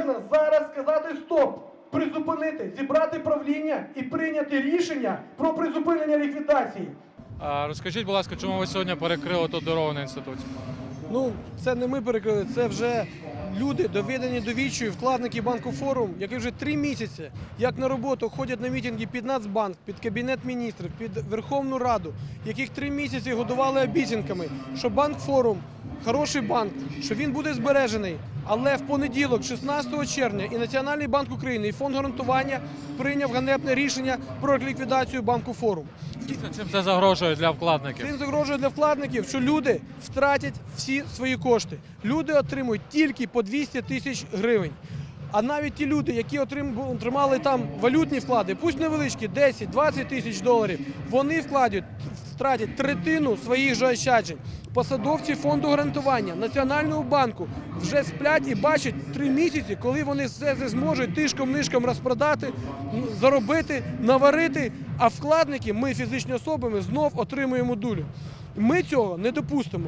повинна зараз сказати стоп, призупинити, зібрати правління і прийняти рішення про призупинення ліквідації. А розкажіть, будь ласка, чому ви сьогодні перекрили ту дорогу на інституті? Ну, це не ми перекрили, це вже люди, доведені до відчаю, вкладники банку форум, які вже три місяці, як на роботу, ходять на мітинги під Нацбанк, під Кабінет міністрів, під Верховну Раду, яких три місяці годували обіцянками, що банк форум хороший банк, що він буде збережений. Але в понеділок, 16 червня, і Національний банк України, і фонд гарантування прийняв ганебне рішення про ліквідацію банку форум. Чим це загрожує для вкладників? Цим загрожує для вкладників, що люди втратять всі свої кошти. Люди отримують тільки по 200 тисяч гривень. А навіть ті люди, які отрим- отримали там валютні вклади, пусть невеличкі, 10-20 тисяч доларів, вони вкладуть, втратять третину своїх же ощаджень. Посадовці фонду гарантування Національного банку вже сплять і бачать три місяці, коли вони все зможуть тишком-нишком розпродати, заробити, наварити. А вкладники, ми фізичні особи, ми знов отримуємо дулю. Ми цього не допустимо.